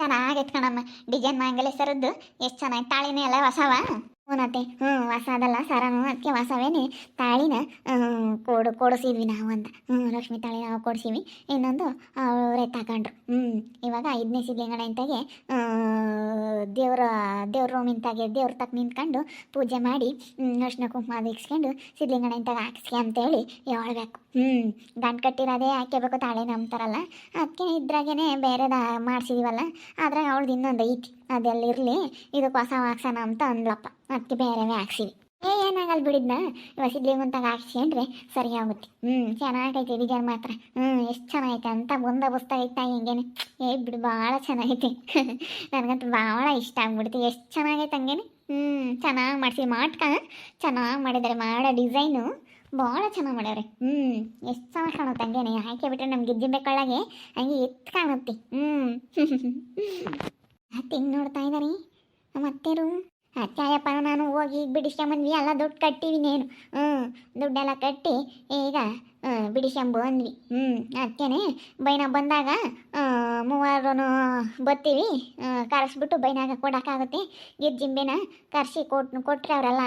ಚೆನ್ನಾಗೈತೆ ಕಣಮ್ಮ. ಡಿಸೈನ್ ಮಾಂಗಲ್ಯ ಸರದ್ದು ಎಷ್ಟು ಚೆನ್ನಾಗಿ ತಾಳಿನೇ ಎಲ್ಲ ಹೊಸವ. ಹ್ಞೂನತ್ತೆ ಹ್ಞೂ ಹೊಸ ಅದಲ್ಲ, ಸರನು. ಅದಕ್ಕೆ ಹೊಸವೇನೆ. ತಾಳಿನ ಕೋಡು ಕೊಡು, ಕೊಡಿಸಿದ್ವಿ ನಾವು ಅಂತ. ಹ್ಞೂ ಲಕ್ಷ್ಮಿ ತಾಳಿ ನಾವು ಕೊಡಿಸಿವಿ ಇನ್ನೊಂದು ಅವರೇ ತಗೊಂಡ್ರು ಹ್ಞೂ ಇವಾಗ ಐದನೇ ಸಿದ್ಲಿಂಗಣ ಇಂತಾಗೆ ದೇವ್ರ ದೇವ್ರ ರೂಮಿಂತಾಗೆ ದೇವ್ರ ತಕ್ಕ ನಿಂತ್ಕೊಂಡು ಪೂಜೆ ಮಾಡಿ ಅರ್ಶಿನ ಕುಂಕುಮ ಅದು ಸಿದ್ಲಿಂಗಣ ಇಂತಾಗ ಹಾಕ್ಸ್ಕೆ ಅಂತೇಳಿ ಹೇಳ್ಬೇಕು. ಹ್ಞೂ ಗಂಟು ಕಟ್ಟಿರೋದೇ ಹಾಕ್ಯಬೇಕು ತಾಳೆ ನಂಬ್ತಾರಲ್ಲ. ಅದಕ್ಕೆ ಇದ್ರಾಗೇನೆ ಬೇರೆದ ಮಾಡಿಸಿದೀವಲ್ಲ. ಅದ್ರಾಗ ಅವಳ್ದು ಇನ್ನೊಂದು ಐತಿ. ಅದೆಲ್ಲ ಇರಲಿ ಇದಕ್ಕೆ ಹೊಸ ಹಾಕ್ಸೋಣ ಅಂತ ಅಂದ್ಲಪ್ಪ. ಅದಕ್ಕೆ ಬೇರೆವೇ ಹಾಕ್ಸಿವಿ ಏ ಏನಾಗಲ್ಲ ಬಿಡಿದ್ನ ವಸಿದ್ಲಿ ಸಿದ್ಲಿಂಗಂತಾಗ ಹಾಕ್ಸ್ಕೊಂಡ್ರೆ ಸರಿ ಆಗುತ್ತೆ ಹ್ಞೂ ಚೆನ್ನಾಗೈತೆ ಡಿಸೈನ್ ಮಾತ್ರ. ಹ್ಞೂ ಎಷ್ಟು ಚೆನ್ನಾಗೈತೆ ಅಂತ ಬಂದ ಬಸ್ತಾಗೈತಾ ಹಿಂಗೇನೆ? ಏ, ಬಿಡು ಭಾಳ ಚೆನ್ನಾಗೈತೆ. ನನಗಂತೂ ಭಾಳ ಇಷ್ಟ ಆಗ್ಬಿಡ್ತು. ಎಷ್ಟು ಚೆನ್ನಾಗೈತೆ ಹಂಗೇನೆ? ಹ್ಞೂ ಚೆನ್ನಾಗಿ ಮಾಡಿಸಿ. ಮಾಡ್ಕ ಚೆನ್ನಾಗಿ ಮಾಡಿದ್ದಾರೆ ಮಾಡೋ ಡಿಸೈನು. ಭಾಳ ಚೆನ್ನಾಗಿ ಮಾಡ್ಯಾವ್ರೆ. ಹ್ಞೂ ಎಷ್ಟು ಚೆನ್ನಾಗಿ ಕಾಣುತ್ತೆ ಹಂಗೇನೆ? ಹಾಕಿ ಬಿಟ್ರೆ ನಮ್ಗೆ ಗಿಜ್ಜಿಂಬೆ ಕಳ್ಳಗೆ ಹಂಗೆ ಎತ್ತು ಕಾಣುತ್ತೆ. ಹ್ಞೂ ಮತ್ತೆ ಹಿಂಗೆ ನೋಡ್ತಾ ಇದ್ದಾರೆ ಮತ್ತೇರು? ಅಚ್ಚಾಯಪ್ಪ ನಾನು ಹೋಗಿ ಬಿಡಿಸ್ಕೊಂಬಂದ್ವಿ ಎಲ್ಲ ದುಡ್ಡು ಕಟ್ಟಿವಿ ನೇನು. ಹ್ಞೂ ದುಡ್ಡೆಲ್ಲ ಕಟ್ಟಿ ಈಗ ಬಿಡಿಸ್ಕೊಂಬು ಅಂದ್ವಿ. ಹ್ಞೂ ಅದಕ್ಕೇನೆ ಬೈನ ಬಂದಾಗ ಮೂವರು ಬತ್ತೀವಿ. ಕರೆಸ್ಬಿಟ್ಟು ಬೈನಾಗ ಕೊಡೋಕ್ಕಾಗುತ್ತೆ. ಗಿರ್ಜಿಂಬೆನ ಕರೆಸಿ ಕೊಟ್ಟು ಕೊಟ್ಟರೆ ಅವರೆಲ್ಲ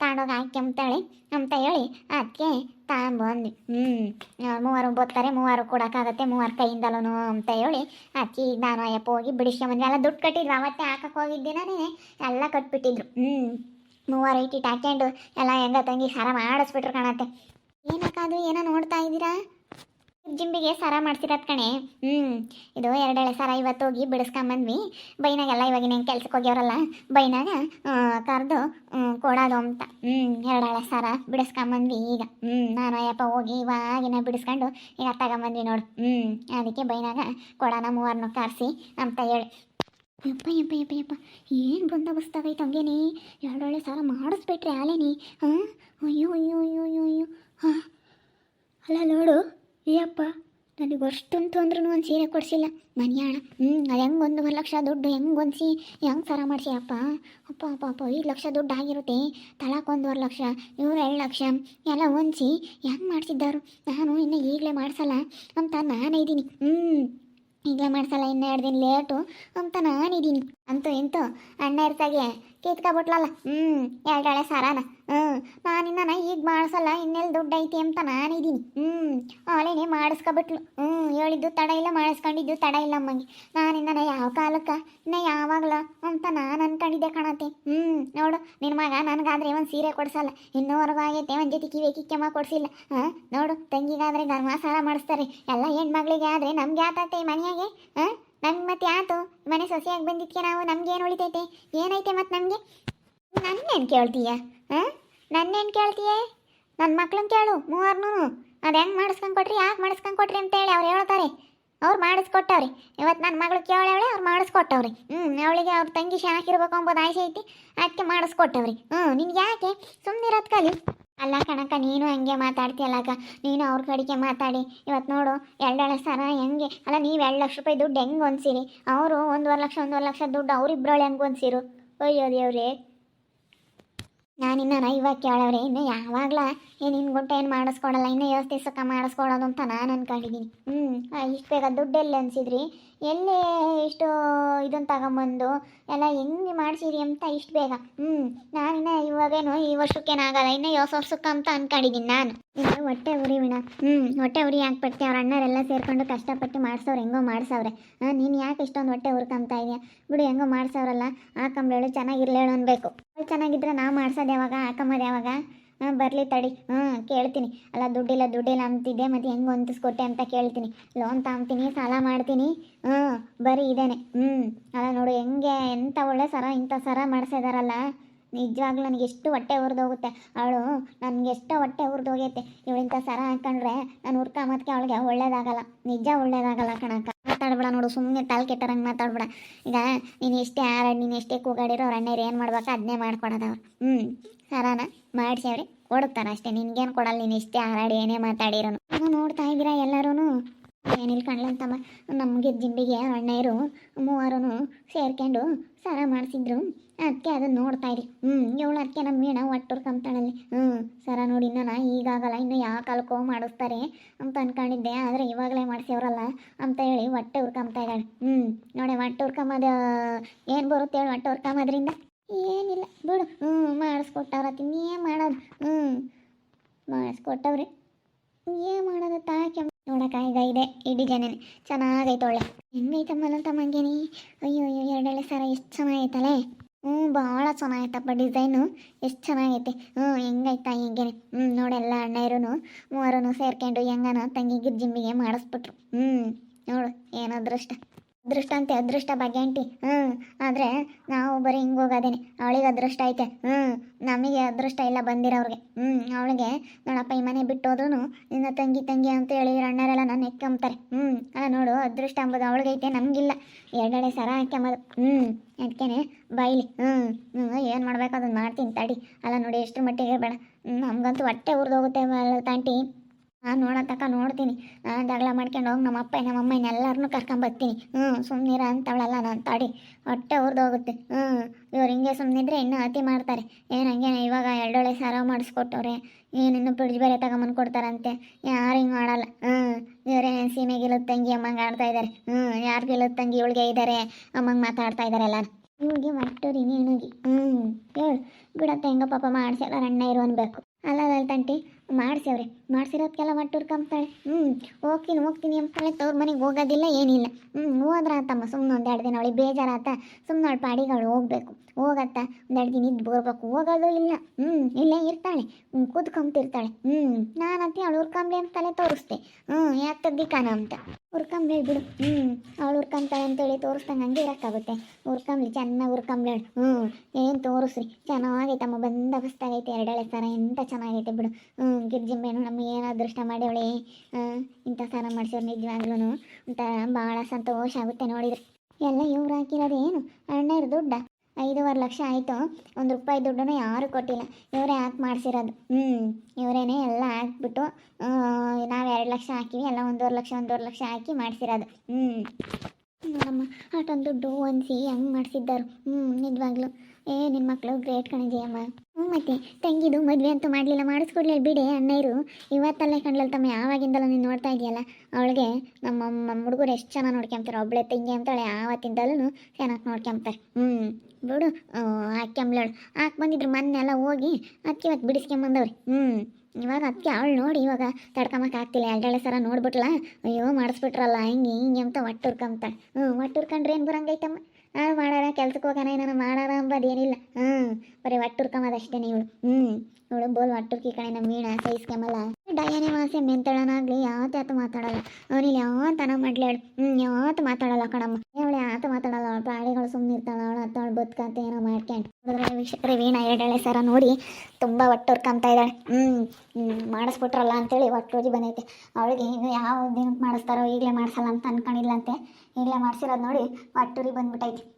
ತಗೊಂಡೋಗಿ ಹಾಕ್ಯಂಬ್ತಾಳೆ ಅಂತ ಹೇಳಿ ಅದಕ್ಕೆ ತಗೊಂಬಂದ್ವಿ ಹ್ಞೂ ಮೂವರು ಬರ್ತಾರೆ ಮೂವರು ಕೊಡೋಕ್ಕಾಗತ್ತೆ, ಮೂವರು ಕೈಯಿಂದಲೂ ಅಂತ ಹೇಳಿ ಅಕ್ಕಿ, ನಾನು, ಅಯ್ಯಪ್ಪ ಹೋಗಿ ಬಿಡಿಸ್ಕೊಂಬಂದ್ವಿ ಎಲ್ಲ ದುಡ್ಡು ಕಟ್ಟಿದ್ರು ಅವತ್ತೇ ಹಾಕಕ್ಕೆ ಹೋಗಿದ್ದೀನೇ ಎಲ್ಲ ಕಟ್ಬಿಟ್ಟಿದ್ರು. ಹ್ಞೂ ಮೂವರು ಇಟ್ಟಿಟ್ಟು ಹಾಕ್ಯಂಡು ಎಲ್ಲ ಹೆಂಗ ತಂಗಿ ಸಾರ ಮಾಡಿಸ್ಬಿಟ್ರು ಕಾಣತ್ತೆ. ಏನಕ್ಕಾದ್ರು ಏನೋ ನೋಡ್ತಾ ಇದ್ದೀರಾ? ಜಿಂಬಿಗೆ ಸರ ಮಾಡ್ಸಿರತ್ ಕಣೆ. ಹ್ಞೂ ಇದು ಎರಡೆಳೆ ಸರ ಇವತ್ತು ಹೋಗಿ ಬಿಡಿಸ್ಕೊಂಬಂದ್ವಿ ಬೈನಾಗೆಲ್ಲ ಇವಾಗಿನ ಕೆಲ್ಸಕ್ಕೆ ಹೋಗ್ಯವ್ರಲ್ಲ, ಬೈನಾಗ ಕರೆದು ಕೊಡೋದು ಅಂತ. ಹ್ಞೂ ಎರಡೆಳೆ ಸರ ಬಿಡಿಸ್ಕೊಂಬಂದ್ವಿ ಈಗ. ಹ್ಞೂ ನಾನು ಹೋಗಿ ಇವಾಗಿನ ಬಿಡಿಸ್ಕೊಂಡು ಈಗ ತಗೊಂಬಂದ್ವಿ ನೋಡು. ಹ್ಞೂ ಅದಕ್ಕೆ ಬೈನಾಗ ಕೊಡೋಣ ಮೂವರನ್ನು ಕರೆಸಿ ಅಂತ ಹೇಳಿ. ಯಪ್ಪ ಯಪ್ಪ ಯಪ್ಪ ಯಪ್ಪ, ಏನು ಬಂದೋಬಸ್ತಾಗೈತೆ ಹಂಗೇನಿ? ಎರಡೊಳ್ಳೆ ಸಾಲ ಮಾಡಿಸ್ಬಿಟ್ರಿ ಆಲೇನಿ ಹಾಂ? ಅಯ್ಯೋ ಅಯ್ಯೋ ಅಯ್ಯೋ ಅಯ್ಯೋ ಅಯ್ಯೋ. ಹಾಂ? ಅಲ್ಲ, ನೋಡು ಏಯಪ್ಪ, ನನಗೆ ಅಷ್ಟಂತೂ ಅಂದ್ರೂ ಒಂದು ಸೀರೆ ಕೊಡಿಸಿಲ್ಲ. ಮನ್ಯಾಣ ಹ್ಞೂ ಅದು ಹೆಂಗೆ ಒಂದು ಲಕ್ಷ ದುಡ್ಡು ಹೆಂಗೆ ಹೊಂದಿಸಿ ಹೆಂಗೆ ಸರ ಮಾಡಿಸಿ, ಅಪ್ಪ. ಅಪ್ಪ ಅಪ್ಪ ಅಪ್ಪ, ಐದು ಲಕ್ಷ ದುಡ್ಡು ಆಗಿರುತ್ತೆ. ತಳಕ್ಕೆ ಒಂದೂವರೆ ಲಕ್ಷ, ಇವ್ರು ಎರಡು ಲಕ್ಷ, ಎಲ್ಲ ಹೊಂದಿಸಿ ಹೆಂಗೆ ಮಾಡಿಸಿದ್ದಾರು? ನಾನು ಇನ್ನು ಈಗಲೇ ಮಾಡಿಸಲ್ಲ ಅಂತ ನಾನಿದ್ದೀನಿ ಹ್ಞೂ ಈಗಲೇ ಮಾಡಿಸಲ್ಲ ಇನ್ನು ಎರಡು ದಿನ ಲೇಟು ಅಂತ ನಾನಿದ್ದೀನಿ ಅಂತೂ ಇಂತೂ ಅಣ್ಣ ಇರ್ತಾಗೆ. ಕಿತ್ಕೊಬಿಟ್ಲಲ್ಲ ಹ್ಞೂ ಎರಡಳೆ ಸಾರಾನ. ಹ್ಞೂ ನಾನಿನ್ನ ಈಗ ಮಾಡಿಸಲ್ಲ ಇನ್ನೆಲ್ಲಿ ದುಡ್ಡು ಐತಿ ಅಂತ ನಾನಿದ್ದೀನಿ ಹ್ಞೂ ಅವಳೇನೆ ಮಾಡಿಸ್ಕೊಬಿಟ್ಲು ಹ್ಞೂ ಹೇಳಿದ್ದು ತಡ ಇಲ್ಲ, ಮಾಡಿಸ್ಕೊಂಡಿದ್ದು ತಡ ಇಲ್ಲ ಅಮ್ಮಂಗೆ. ನಾನಿನ್ನ ಯಾವ ಕಾಲಕ್ಕೆ, ಇನ್ನ ಯಾವಾಗಲ ಅಂತ ನಾನು ಅನ್ಕೊಂಡಿದ್ದೆ ಕಾಣತ್ತೆ ಹ್ಞೂ ನೋಡು ನಿನ್ನ ಮಗ ನನಗಾದ್ರೆ ಒಂದು ಸೀರೆ ಕೊಡ್ಸಲ್ಲ. ಇನ್ನೂವರೆಗೂ ಆಗೈತೆ ಒಂದು ಜೊತೆ ಕಿವಿ ಕಿಕ್ಕೆಮ್ಮ ಕೊಡಿಸಿಲ್ಲ. ಹಾಂ, ನೋಡು, ತಂಗಿಗಾದ್ರೆ ಧರ್ಮ ಸಾಲ ಮಾಡಿಸ್ತಾರೆ. ಎಲ್ಲ ಹೆಣ್ಮಗಳಿಗೆ ಆದರೆ ನಮ್ಗೆ ಆತೈತೆ ಮನೆಯಾಗೆ? ಹಾಂ? ನಮ್ಗೆ ಮತ್ತೆ ಆತು ಮನೆ ಸೊಸೆಯಾಗಿ ಬಂದಿದ್ಕೆ ನಾವು? ನಮ್ಗೇನು ಉಳಿತೈತೆ? ಏನೈತೆ ಮತ್ತೆ ನಮಗೆ? ನನ್ನೇನು ಕೇಳ್ತೀಯ? ಹಾಂ? ನನ್ನೇನು ಕೇಳ್ತೀಯ? ನನ್ನ ಮಕ್ಳನ್ನ ಕೇಳು ಮೂವರ್ನೂ ಅದು ಹೆಂಗೆ ಮಾಡಿಸ್ಕೊಂಡು ಕೊಟ್ರಿ, ಯಾಕೆ ಮಾಡಿಸ್ಕೊಂಡು ಕೊಟ್ರಿ ಅಂತ ಹೇಳಿ ಅವ್ರು ಹೇಳ್ತಾರೆ. ಅವ್ರು ಮಾಡಿಸ್ಕೊಟ್ಟವ್ರಿ. ಇವತ್ತು ನನ್ನ ಮಗಳು ಕೇಳವಳೆ ಅವ್ರು ಮಾಡಿಸ್ಕೊಟ್ಟವ್ರಿ. ಹ್ಞೂ ಅವಳಿಗೆ ಅವ್ರ ತಂಗಿ ಶಾಕಿರ್ಬೇಕು ಅಂಬೋದು ಆಸೆ ಐತಿ ಅದಕ್ಕೆ ಮಾಡಿಸ್ಕೊಟ್ಟವ್ರಿ. ಹ್ಞೂ ನಿನ್ಗೆ ಯಾಕೆ? ಸುಮ್ಮನಿರೋದು ಕಲಿ ಅಲ್ಲ. ಕಣಕ್ಕ, ನೀನು ಹಂಗೆ ಮಾತಾಡ್ತೀಯಲ್ಲಕ್ಕ ನೀನು ಅವ್ರ ಕಡೆಗೆ ಮಾತಾಡಿ. ಇವತ್ತು ನೋಡು, ಎರಡೆರಡು ಸರ ಹೆಂಗೆ. ಅಲ್ಲ, ನೀವು ಎರಡು ಲಕ್ಷ ರೂಪಾಯಿ ದುಡ್ಡು ಹೆಂಗೆ ಹೊಂದ್ಸಿರಿ? ಅವರು ಒಂದೂವರೆ ಲಕ್ಷ ಒಂದೂವರೆ ಲಕ್ಷ ದುಡ್ಡು ಅವ್ರಿಬ್ರೊಳೆ ಹೆಂಗೆ ಹೊಂದ್ಸಿರು? ಅಯ್ಯೋ ದೇವ್ರೇ. ನಾನಿನ್ನ ಇವಾಗ ಕೇಳವ್ರೆ, ಇನ್ನು ಯಾವಾಗಲ ಏನು ನಿನ್ನ ಗುಂಟ ಏನು ಮಾಡಿಸ್ಕೊಡಲ್ಲ ಇನ್ನೂ ವ್ಯವಸ್ಥೆ ಸುಖ ಮಾಡಿಸ್ಕೊಡೋದು ಅಂತ ನಾನು ಅನ್ಕೊಂಡಿದ್ದೀನಿ ಹ್ಞೂ ಇಷ್ಟು ಬೇಗ ದುಡ್ಡು ಎಲ್ಲಿ ಅನ್ಸಿದ್ರಿ? ಎಲ್ಲಿ ಇಷ್ಟು ಇದನ್ನು ತಗೊಂಬಂದು, ಎಲ್ಲ ಹೆಂಗೆ ಮಾಡಿಸಿರಿ ಅಂತ ಇಷ್ಟು ಬೇಗ. ಹ್ಞೂ ನಾನಿನ್ನ ಇವಾಗೇನು ಈ ವರ್ಷಕ್ಕೇನಾಗಲ್ಲ ಇನ್ನೂ ಯೋಸ ಸುಖ ಅಂತ ಅನ್ಕೊಂಡಿದ್ದೀನಿ ನಾನು. ಇನ್ನು ಹೊಟ್ಟೆ ಉರಿ ವಿಣ. ಹ್ಞೂ ಹೊಟ್ಟೆ ಉರಿ ಯಾಕೆ ಪಡ್ತಿ ಅವ್ರ ಅಣ್ಣರೆಲ್ಲ ಸೇರ್ಕೊಂಡು ಕಷ್ಟಪಟ್ಟು ಮಾಡಿಸೋರು ಹೆಂಗೋ ಮಾಡಿಸವ್ರೆ. ನೀನು ಯಾಕೆ ಇಷ್ಟೊಂದು ಹೊಟ್ಟೆ ಉರ್ಕೊಂತ ಇದೆಯಾ? ಬಿಡು, ಹೆಂಗೋ ಮಾಡಿಸೋರಲ್ಲ ಹಾಕೊಂಬೇಳು ಚೆನ್ನಾಗಿರ್ಲೇಳು ಅನ್ಬೇಕು. ಚೆನ್ನಾಗಿದ್ರೆ ನಾ ಮಾಡ್ಸೋದು ಯಾವಾಗ ಹಾಕೊಂಬೋದು ಯಾವಾಗ? ಹಾಂ, ಬರಲಿ ತಡಿ. ಹ್ಞೂ ಕೇಳ್ತೀನಿ. ಅಲ್ಲ, ದುಡ್ಡಿಲ್ಲ ದುಡ್ಡಿಲ್ಲ ಅಂತಿದ್ದೆ ಮತ್ತು ಹೆಂಗೆ ಹೊಂದಿಸ್ಕೊಟ್ಟೆ ಅಂತ ಕೇಳ್ತೀನಿ. ಲೋನ್ ತಾಂಬ್ತೀನಿ, ಸಾಲ ಮಾಡ್ತೀನಿ. ಹ್ಞೂ ಬರೀ ಇದೇನೆ. ಹ್ಞೂ ಅಲ್ಲ ನೋಡು, ಹೆಂಗೆ ಎಂಥ ಒಳ್ಳೆ ಸರ, ಇಂಥ ಸರ ಮಾಡಿಸಿದಾರಲ್ಲ ನಿಜವಾಗ್ಲೂ ನನಗೆ ಎಷ್ಟು ಹೊಟ್ಟೆ ಹೋಗುತ್ತೆ. ಅವಳು, ನನಗೆ ಎಷ್ಟು ಹೊಟ್ಟೆ ಹೋಗೈತೆ. ಇವಳಿಂತ ಸರ ಹಾಕೊಂಡ್ರೆ ನಾನು ಹುರ್ಕೊಂಬತ್ಕೆ ಅವಳಿಗೆ ಒಳ್ಳೇದಾಗಲ್ಲ. ನಿಜ ಒಳ್ಳೇದಾಗಲ್ಲ ಕಣಕ್ಕ. ಮಾತಾಡ್ಬೇಡ ನೋಡು ಸುಮ್ಮನೆ ತಲೆ ಕೆಟ್ಟರಂಗೆ ಮಾತಾಡ್ಬೇಡ. ಈಗ ನೀನು ಎಷ್ಟೇ ಆರ ನೀನು ಎಷ್ಟೇ ಕೂಗಾಡಿರೋ ಅವ್ರ ಏನು ಮಾಡ್ಬೇಕು ಅದನ್ನೇ ಮಾಡ್ಕೊಡೋದವ್ರು ಹ್ಞೂ ಸರಾನ? ಮಾಡಿಸ್ಯಾವ್ರಿ ಕೊಡುತ್ತಾರೆ ಅಷ್ಟೇ. ನಿನ್ಗೇನು ಕೊಡಲ್ಲ, ನೀನು ಎಷ್ಟೇ ಹಾರಾಡಿ ಏನೇ ಮಾತಾಡಿರೋನು ನಾನು ನೋಡ್ತಾ ಇದ್ದೀರಾ ಎಲ್ಲರೂ ಏನಿಲ್ಲ ಕಣ್ಲಂತಮ್ಮ? ನಮಗೆ ಜಿಂಬಿಗೆ ಅಣ್ಣಯ್ಯರು ಮೂವರು ಸೇರ್ಕೊಂಡು ಸರ ಮಾಡಿಸಿದ್ರು. ಅದಕ್ಕೆ ಅದನ್ನ ನೋಡ್ತಾ ಇರಿ ಹ್ಞೂ ಇವಳು ಅದಕ್ಕೆ ನಮ್ಮ ಮೀಣ ಒಟ್ಟೂರು ಕಂತಾಳಲ್ಲಿ ಹ್ಞೂ ಸರ ನೋಡಿ ಇನ್ನು ನಾ ಈಗಾಗಲ್ಲ ಇನ್ನು ಯಾವ ಕಾಲಕ್ಕೋ ಮಾಡಿಸ್ತಾರೆ ಅಂತ ಅನ್ಕೊಂಡಿದ್ದೆ. ಆದರೆ ಇವಾಗಲೇ ಮಾಡಿಸ್ಯವ್ರಲ್ಲ ಅಂತ ಹೇಳಿ ಹೊಟ್ಟೆ ಉರ್ಕೊಂಬ್ತಾ ಇದ್ದಾಳೆ. ಹ್ಞೂ ನೋಡಿ ಹೊಟ್ಟೆ ಉರ್ಕೊಂಬದ ಏನು ಬರುತ್ತೆ ಹೇಳಿ ಹೊಟ್ಟೆ ಉರ್ಕೊಂಬದ್ರಿಂದ ಏನಿಲ್ಲ, ಬಿಡು. ಹ್ಞೂ ಮಾಡಿಸ್ಕೊಟ್ಟವ್ರ ತಿನ್ನೇ ಮಾಡೋದು? ಹ್ಞೂ ಮಾಡಿಸ್ಕೊಟ್ಟವ್ರಿ. ಏನು ಮಾಡೋದು ತಾಕೆ ನೋಡೋಕ್ಕಾಗ ಇದೆ, ಇಡೀ ಜನನೆ. ಚೆನ್ನಾಗೈತೆ ಒಳ್ಳೆ. ಹೆಂಗೈತಮ್ಮಲ್ಲ ತಮ್ಮಂಗೇನಿ ಅಯ್ಯೋ ಅಯ್ಯೋ ಎರಡೆಳೆ ಸರ ಎಷ್ಟು ಚೆನ್ನಾಗೈತಲ್ಲೇ ಹ್ಞೂ, ಭಾಳ ಚೆನ್ನಾಗೈತಪ್ಪ ಡಿಸೈನು. ಎಷ್ಟು ಚೆನ್ನಾಗೈತೆ. ಹ್ಞೂ, ಹೆಂಗೈತಾ ಹೀಗೇನೆ. ಹ್ಞೂ ನೋಡೆಲ್ಲ ಅಣ್ಣಯರು ಮೂವರು ಸೇರ್ಕೊಂಡು ಹೆಂಗನ ತಂಗಿ ಜಿಮ್ಮಿಗೆ ಮಾಡಿಸ್ಬಿಟ್ರು. ಹ್ಞೂ, ನೋಡು ಏನೋ ಅದೃಷ್ಟ ಅದೃಷ್ಟ ಅಂತೆ, ಅದೃಷ್ಟ ಭಾಗ್ಯಾಂಟಿ ಹ್ಞೂ ಆದರೆ ನಾವು ಬರೀ ಹಿಂಗೆ ಹೋಗೋದೇನೆ. ಅವಳಿಗೆ ಅದೃಷ್ಟ ಐತೆ. ಹ್ಞೂ ನಮಗೆ ಅದೃಷ್ಟ ಇಲ್ಲ ಬಂದಿರೋರಿಗೆ. ಹ್ಞೂ ಅವಳಿಗೆ ನೋಡಪ್ಪ, ಈ ಮನೆ ಬಿಟ್ಟು ಹೋದ್ರೂ ನಿನ್ನ ತಂಗಿ ತಂಗಿ ಅಂತ ಹೇಳಿ ಅಣ್ಣರೆಲ್ಲ ನಾನು ಎಕ್ಕಂಬ್ತಾರೆ ಹ್ಞೂ ಅಲ್ಲ ನೋಡು, ಅದೃಷ್ಟ ಅಂಬೋದು ಅವಳಿಗೈತೆ ನಮಗಿಲ್ಲ. ಎರಡೆಡೆ ಸರ ಹಾಕ್ಯಂಬೋದು. ಹ್ಞೂ ಅದಕ್ಕೇನೆ ಬಾಯಿಲಿ. ಹ್ಞೂ ಹ್ಞೂ ಏನು ಮಾಡ್ಬೇಕು ಅದನ್ನು ಮಾಡ್ತೀನಿ ತಡಿ. ಅಲ್ಲ ನೋಡಿ ಎಷ್ಟು ಮಟ್ಟಿಗೆ ಬೇಡ. ನಮಗಂತೂ ಹೊಟ್ಟೆ ಉರಿದೋಗುತ್ತೆ ತಾಂಟಿ. ನಾನು ನೋಡತಕ್ಕ, ನೋಡ್ತೀನಿ. ನಾನು ಜಗಳ ಮಾಡ್ಕೊಂಡು ಹೋಗಿ ನಮ್ಮ ಅಪ್ಪ ನಮ್ಮ ಅಮ್ಮ ಎಲ್ಲರನ್ನೂ ಕರ್ಕೊಂಬರ್ತೀನಿ ಹ್ಞೂ ಸುಮ್ಮನಿರ ಅಂತವಳಲ್ಲ ನಾನು ತಾಡಿ. ಹೊಟ್ಟೆ ಹೋಗುತ್ತೆ. ಹ್ಞೂ ಇವ್ರು ಹಿಂಗೆ ಸುಮ್ಮನಿದ್ರೆ ಇನ್ನೂ ಅತಿ ಮಾಡ್ತಾರೆ. ಏನು ಹಂಗೆ ಇವಾಗ ಎರಡೊಳೆ ಸಾರ ಮಾಡಿಸ್ಕೊಟ್ಟವ್ರೆ. ಏನಿನ್ನು ಫ್ರಿಡ್ಜ್ ಬೇರೆ ತಗೊಂಬಂದು ಕೊಡ್ತಾರಂತೆ. ಯಾರು ಹಿಂಗೆ ಮಾಡಲ್ಲ. ಹ್ಞೂ ಇವರೇ ಸೀಮೆ ತಂಗಿ ಅಮ್ಮಂಗೆ ಆಡ್ತಾ ಇದ್ದಾರೆ ಹ್ಞೂ ಯಾರು ಗೆಲ್ಲದ ತಂಗಿ ಇವಳಿಗೆ ಇದ್ದಾರೆ ಅಮ್ಮಂಗೆ ಮಾತಾಡ್ತಾ ಇದ್ದಾರಲ್ಲ ಇವಳಿಗೆ ಮಟ್ಟೂರಿ ನೀನುಗಿ. ಹ್ಞೂ ಹೇಳು. ಬಿಡತ್ತೆ ಹೆಂಗ ಪಾಪ ಮಾಡ್ಸ್ಯಾರ ಅಣ್ಣ ಇರು ಅನ್ಬೇಕು. ಅಲ್ಲ ಅಲ್ಲ ತಂಟಿ ಮಾಡ್ಸ್ಯವ್ರೆ ಮಾಡ್ಸಿರೋದ್ಕೆಲ್ಲ ಮಟ್ಟೂರ್ ಕಂಬ್ತಾಳೆ ಹ್ಞೂ ಹೋಗ್ತೀನಿ ಹೋಗ್ತೀನಿ ಅಂತಾಳೆ ತವ್ರ ಮನೆಗೆ ಹೋಗೋದಿಲ್ಲ, ಏನಿಲ್ಲ. ಹ್ಞೂ ಹೋದ್ರ ಆತಮ್ಮ ಸುಮ್ಮನೆ ಒಂದು ಎರಡು ದಿನ ಅವಳಿಗೆ ಬೇಜಾರಾತ ಸುಮ್ಮನೆ ಅವಳು ಪಾಡಿಗಳು ಅವಳು ಹೋಗ್ಬೇಕು. ಹೋಗತ್ತ, ಒಂದು ಎರಡು ದಿನ ಇದ್ದು ಬರ್ಬೇಕು. ಹೋಗೋದು ಇಲ್ಲ. ಹ್ಞೂ ಇಲ್ಲೇ ಇರ್ತಾಳೆ. ಹ್ಞೂ ಕೂತ್ಕೊಂತಿರ್ತಾಳೆ. ಹ್ಞೂ ನಾನಂತೆ ಅವಳು ಹುರ್ಕಂಬ್ಲಿ ಅಂತಲೇ ತೋರಿಸ್ತೆ ಹ್ಞೂ ಯಾಕೆ ಕಾನ ಅಂತ. ಉರ್ಕಂಬ್ಲಿ ಬಿಡು. ಹ್ಞೂ ಅವಳು ಉರ್ಕಂತಾಳೆ ಅಂತೇಳಿ ತೋರಿಸ್ದಂಗೆ ಹಂಗೆ ಇರೋಕ್ಕಾಗುತ್ತೆ. ಹುರ್ಕಂಬ್ಲಿ ಚೆನ್ನಾಗಿ ಉರ್ಕಂಬ್ಲಿ ಹ್ಞೂ ಏನು ತೋರಿಸ್ರಿ. ಚೆನ್ನಾಗೈತಮ್ಮ, ಬಂದ ಬಸ್ತಾಗೈತೆ ಎರಡೆಳೆ ಸರ, ಎಂತ ಚೆನ್ನಾಗೈತೆ ಬಿಡು. ಹ್ಞೂ ಗಿರ್ಜಿಂಬೇನು ನಮಗೆ ಏನು ಅದೃಷ್ಟ ಮಾಡ್ಯವಳೆ ಇಂಥ ಸಾರ ಮಾಡಿಸೋರು ನಿಜವಾಗ್ಲೂ ಅಂತ ಭಾಳ ಸಂತೋಷ ಆಗುತ್ತೆ ನೋಡಿದ್ರೆ. ಎಲ್ಲ ಇವ್ರು ಹಾಕಿರೋದೇನು ಅಣ್ಣಯ್ರ ದುಡ್ಡ. ಐದೂವರೆ ಲಕ್ಷ ಆಯಿತು, ಒಂದು ರೂಪಾಯಿ ದುಡ್ಡನ್ನು ಯಾರೂ ಕೊಟ್ಟಿಲ್ಲ. ಇವರೇ ಹಾಕಿ ಮಾಡಿಸಿರೋದು. ಹ್ಞೂ ಇವರೇನೆ ಎಲ್ಲ ಹಾಕ್ಬಿಟ್ಟು ನಾವು ಎರಡು ಲಕ್ಷ ಹಾಕಿವಿ, ಎಲ್ಲ ಒಂದೂವರೆ ಲಕ್ಷ ಒಂದೂವರೆ ಲಕ್ಷ ಹಾಕಿ ಮಾಡಿಸಿರೋದು. ಹ್ಞೂ ನೋಡಮ್ಮ ಅಷ್ಟೊಂದು ದುಡ್ಡು ಹೊಂದಿಸಿ ಹೆಂಗೆ ಮಾಡಿಸಿದ್ದಾರು. ಹ್ಞೂ ನಿಜವಾಗ್ಲೂ. ಏ ನಿಮ್ಮ ಮಕ್ಕಳು ಗ್ರೇಟ್ ಕಣಜಯಮ್ಮ ಹ್ಞೂ ಮತ್ತೆ ತಂಗಿದು ಮದುವೆ ಅಂತೂ ಮಾಡಲಿಲ್ಲ ಮಾಡಿಸ್ಕೊಡ್ಲಿ ಬಿಡಿ ಅಣ್ಣಯ್ಯರು ಇವತ್ತಲ್ಲೇ ಕಣ್ಲಲ್ಲಿ ತಮ್ಮ ಯಾವಾಗಿಂದಲೂ ನೀನು ನೋಡ್ತಾ ಇದೆಯಲ್ಲ? ಅವಳಿಗೆ ನಮ್ಮ ನಮ್ಮ ಹುಡುಗರು ಎಷ್ಟು ಚೆನ್ನಾಗಿ ನೋಡ್ಕೊಂತಾರೆ ಒಬ್ಳೆ ತಂಗಿ ಅಂತಾಳೆ ಆವತ್ತಿಂದಲೂ ಚೆನ್ನಾಗಿ ನೋಡ್ಕೊಂತಾರೆ ಹ್ಞೂ ಬಿಡು. ಹಾಕ್ಯಂಬ್ಲೇಳು ಹಾಕಿ ಬಂದಿದ್ರು ಮೊನ್ನೆಲ್ಲ ಹೋಗಿ ಅದಕ್ಕೆ ಇವತ್ತು ಬಿಡಿಸ್ಕೊಂಬಂದವ್ರಿ ಹ್ಞೂ ಇವಾಗ ಅದಕ್ಕೆ ಅವಳು ನೋಡಿ ಇವಾಗ ತಡ್ಕೊಂಬಕ್ಕೆ ಆಗ್ತಿಲ್ಲ ಎರಡೆಳೆ ಸರ ನೋಡ್ಬಿಟ್ಲ. ಅಯ್ಯೋ, ಮಾಡಿಸ್ಬಿಟ್ರಲ್ಲ, ಹಿಂಗೆ ಹಿಂಗೆ ಅಂತ ಒಟ್ಟು ಹುರ್ಕೊಂತಾಳೆ ಹ್ಞೂ ಒಟ್ಟು ಹುರ್ಕೊಂಡ್ರೆ ಏನು ಬರಂಗೈತಮ್ಮ ಹಾಂ ಮಾಡಾರ ಕೆಲ್ಸಕ್ಕೆ ಹೋಗೋಣ ಏನಾರ ಮಾಡಾರ ಅಂಬದೇನಿಲ್ಲ. ಹ್ಞೂ, ಬರೀ ಒಟ್ಟು ಹುರ್ಕೊಂಬದಷ್ಟೇ ಇವಳು. ಹ್ಞೂ, ಇವಳು ಬೋಲ್ ಒಟ್ಟುರ್ಕಿ ಕಣೆ ನಮ್ಮ ಮೀಣ ಸಹಿಸ್ಕೊಂಬಲ್ಲ ಡಯನೆ ಮಾಸೆ ಮೆಂತಳನಾಗ್ಲಿ, ಯಾವತ್ತು ಮಾತಾಡಲ್ಲ. ಅವ್ನಿಲ್ಲಿ ಯಾವತ್ತನ ಮಾಡ್ಲಿ ಹೇಳು. ಹ್ಞೂ ಯಾವತ್ತು ಮಾತಾಡಲ್ಲ ಕಣಮ್ಮ. ಅವಳು ಯಾವತ್ತು ಮಾತಾಡಲ್ಲ. ಅವಳು ಪ್ರಾಣಿಗಳು ಸುಮ್ಮನೆ ಇರ್ತಾಳೆ ಅವಳು ಹತ್ತವಳು ಬದುಕಂತ ಏನೋ ಮಾಡ್ಕೊಂಡು. ನೋಡಿದ್ರೆ ವೀಣಾ ಎರಡೆಳೆ ಸರ ನೋಡಿ ತುಂಬ ಒಟ್ಟು ಹುರ್ಕೊಂತ ಇದ್ದಾಳೆ. ಹ್ಞೂ ಮಾಡಿಸ್ಬಿಟ್ರಲ್ಲ ಅಂತೇಳಿ ಒಟ್ಟೋಜಿ ಬಂದೈತೆ. ಅವಳಿಗೆ ಇನ್ನು ಯಾವ ದಿನಕ್ಕೆ ಮಾಡಿಸ್ತಾರೋ ಈಗಲೇ ಮಾಡಿಸಲ್ಲ ಅಂತ ಅನ್ಕೊಂಡಿಲ್ಲಂತೆ. ಈಗಲೇ ಮಾಡಿಸಿರೋದು ನೋಡಿ ಒಟ್ಟೂರಿಗೆ ಬಂದ್ಬಿಟ್ಟೈತಿ